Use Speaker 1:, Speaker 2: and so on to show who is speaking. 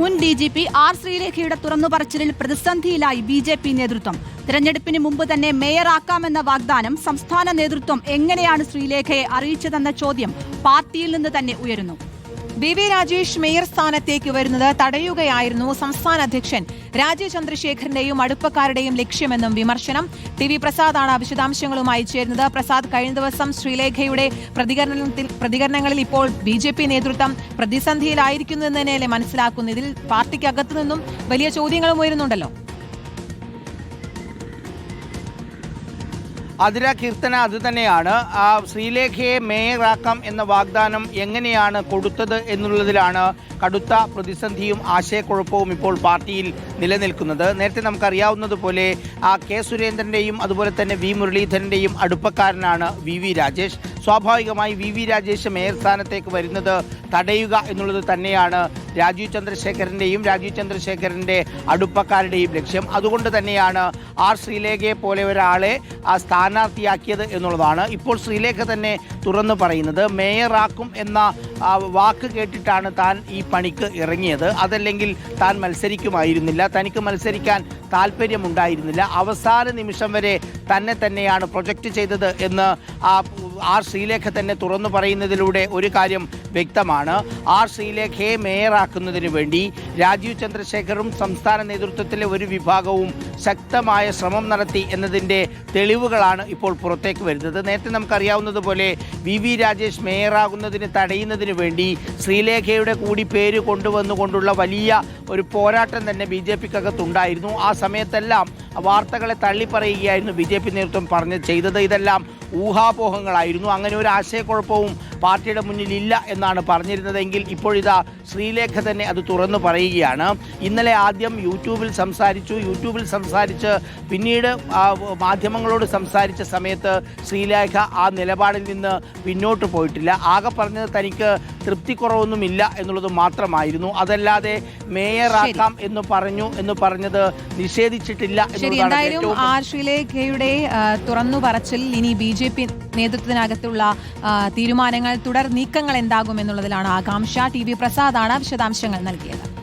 Speaker 1: മുൻ D G P R ശ്രീലേഖയുടെ തുറന്നുപറച്ചിലിൽ പ്രതിസന്ധിയിലായി ബി ജെ പി നേതൃത്വം. തിരഞ്ഞെടുപ്പിന് മുമ്പ് തന്നെ മേയറാക്കാമെന്ന വാഗ്ദാനം സംസ്ഥാന നേതൃത്വം എങ്ങനെയാണ് ശ്രീലേഖയെ അറിയിച്ചതെന്ന ചോദ്യം പാർട്ടിയിൽ നിന്ന് തന്നെ ഉയരുന്നു.
Speaker 2: വി വി രാജേഷ് മേയർ സ്ഥാനത്തേക്ക് വരുന്നത് തടയുകയായിരുന്നു സംസ്ഥാന അധ്യക്ഷൻ രാജീവ് ചന്ദ്രശേഖരന്റെയും അടുപ്പക്കാരുടെയും ലക്ഷ്യമെന്നും വിമർശനം. ടി വി പ്രസാദാണ് വിശദാംശങ്ങളുമായി ചേരുന്നത്. പ്രസാദ് കഴിഞ്ഞ ദിവസം ശ്രീലേഖയുടെ പ്രതികരണത്തിൽ പ്രതികരണങ്ങളിൽ ഇപ്പോൾ ബി ജെ പി നേതൃത്വം പ്രതിസന്ധിയിലായിരിക്കുന്നു എന്ന് തന്നെയല്ലേ മനസ്സിലാക്കുന്നു ഇതിൽ പാർട്ടിക്കകത്തു നിന്നും വലിയ ചോദ്യങ്ങളും ഉയരുന്നുണ്ടല്ലോ.
Speaker 3: അതിര കീർത്തന അത് തന്നെയാണ്. ആ ശ്രീലേഖയെ മേയറാക്കാം എന്ന വാഗ്ദാനം എങ്ങനെയാണ് കൊടുത്തത് എന്നുള്ളതിലാണ് കടുത്ത പ്രതിസന്ധിയും ആശയക്കുഴപ്പവും ഇപ്പോൾ പാർട്ടിയിൽ നിലനിൽക്കുന്നത്. നേരത്തെ നമുക്കറിയാവുന്നതുപോലെ ആ കെ സുരേന്ദ്രന്റെയും അതുപോലെ തന്നെ വി മുരളീധരന്റെയും അടുപ്പക്കാരനാണ് വി വി രാജേഷ്. സ്വാഭാവികമായി വി വി രാജേഷ് മേയർ സ്ഥാനത്തേക്ക് വരുന്നത് തടയുക എന്നുള്ളത് തന്നെയാണ് രാജീവ് ചന്ദ്രശേഖരന്റെയും രാജീവ് ചന്ദ്രശേഖരന്റെ അടുപ്പക്കാരുടെയും ലക്ഷ്യം. അതുകൊണ്ട് തന്നെയാണ് ആർ ശ്രീലേഖയെ പോലെ ഒരാളെ ആ സ്ഥാനാർത്ഥിയാക്കിയത് എന്നുള്ളതാണ്. ഇപ്പോൾ ശ്രീലേഖ തന്നെ തുറന്നു പറയുന്നത് മേയറാക്കും എന്ന വാക്ക് കേട്ടിട്ടാണ് താൻ ഈ പണിക്ക് ഇറങ്ങിയത്. അതല്ലെങ്കിൽ താൻ മത്സരിക്കുമായിരുന്നില്ല. തനിക്ക് മത്സരിക്കാൻ താല്പര്യമുണ്ടായിരുന്നില്ല അവസാന നിമിഷം വരെ തന്നെ തന്നെയാണ് പ്രൊജക്റ്റ് ചെയ്തത് എന്ന് ആർ ശ്രീലേഖ തന്നെ തുറന്നു പറയുന്നതിലൂടെ ഒരു കാര്യം വ്യക്തമാണ്. ആർ ശ്രീലേഖയെ മേയറാക്കുന്നതിന് വേണ്ടി രാജീവ് ചന്ദ്രശേഖറും സംസ്ഥാന നേതൃത്വത്തിലെ ഒരു വിഭാഗവും ശക്തമായ ശ്രമം നടത്തി എന്നതിന്റെ തെളിവുകളാണ് ഇപ്പോൾ പുറത്തേക്ക് വരുന്നത്. നേരത്തെ നമുക്കറിയാവുന്നതുപോലെ വി വി രാജേഷ് മേയറാകുന്നതിന് തടയുന്നതിന് വേണ്ടി ശ്രീലേഖയുടെ കൂടി പേര് കൊണ്ടുവന്നുകൊണ്ടുള്ള വലിയ ഒരു പോരാട്ടം തന്നെ ബി ജെ പിക്കകത്തുണ്ടായിരുന്നു. ആ സമയത്തെല്ലാം വാർത്തകളെ തള്ളിപ്പറയുകയായിരുന്നു ബി ജെ പി നേതൃത്വം പറഞ്ഞ് ചെയ്തത്. ഇതെല്ലാം ഊഹാപോഹങ്ങളായിരുന്നു. അങ്ങനെ ഒരു ആശയക്കുഴപ്പവും പാർട്ടിയുടെ മുന്നിൽ ഇല്ല എന്നാണ് പറഞ്ഞിരുന്നതെങ്കിൽ ഇപ്പോഴിതാ ശ്രീലേഖ തന്നെ അത് തുറന്നു പറയുകയാണ്. ഇന്നലെ ആദ്യം യൂട്യൂബിൽ സംസാരിച്ചു. യൂട്യൂബിൽ സംസാരിച്ച് പിന്നീട് മാധ്യമങ്ങളോട് സംസാരിച്ച സമയത്ത് ശ്രീലേഖ ആ നിലപാടിൽ നിന്ന് പിന്നോട്ട് പോയിട്ടില്ല. ആകെ പറഞ്ഞത് തനിക്ക് തൃപ്തിക്കുറവൊന്നുമില്ല എന്നുള്ളത് മാത്രമായിരുന്നു. അതല്ലാതെ മേയറാക്കാം എന്ന് പറഞ്ഞു എന്ന് പറഞ്ഞത് നിഷേധിച്ചിട്ടില്ല
Speaker 2: എന്തായാലും ശ്രീലേഖയുടെ തുറന്നു പറച്ചിൽ ഇനി ബി ജെ പി നേതൃത്വത്തിനകത്തുള്ള തീരുമാനങ്ങൾ തുടർ നീക്കങ്ങൾ എന്താകും എന്നുള്ളതിലാണ് ആകാംക്ഷ. ടി വി പ്രസാദാണ് വിശദാംശങ്ങൾ നൽകിയത്.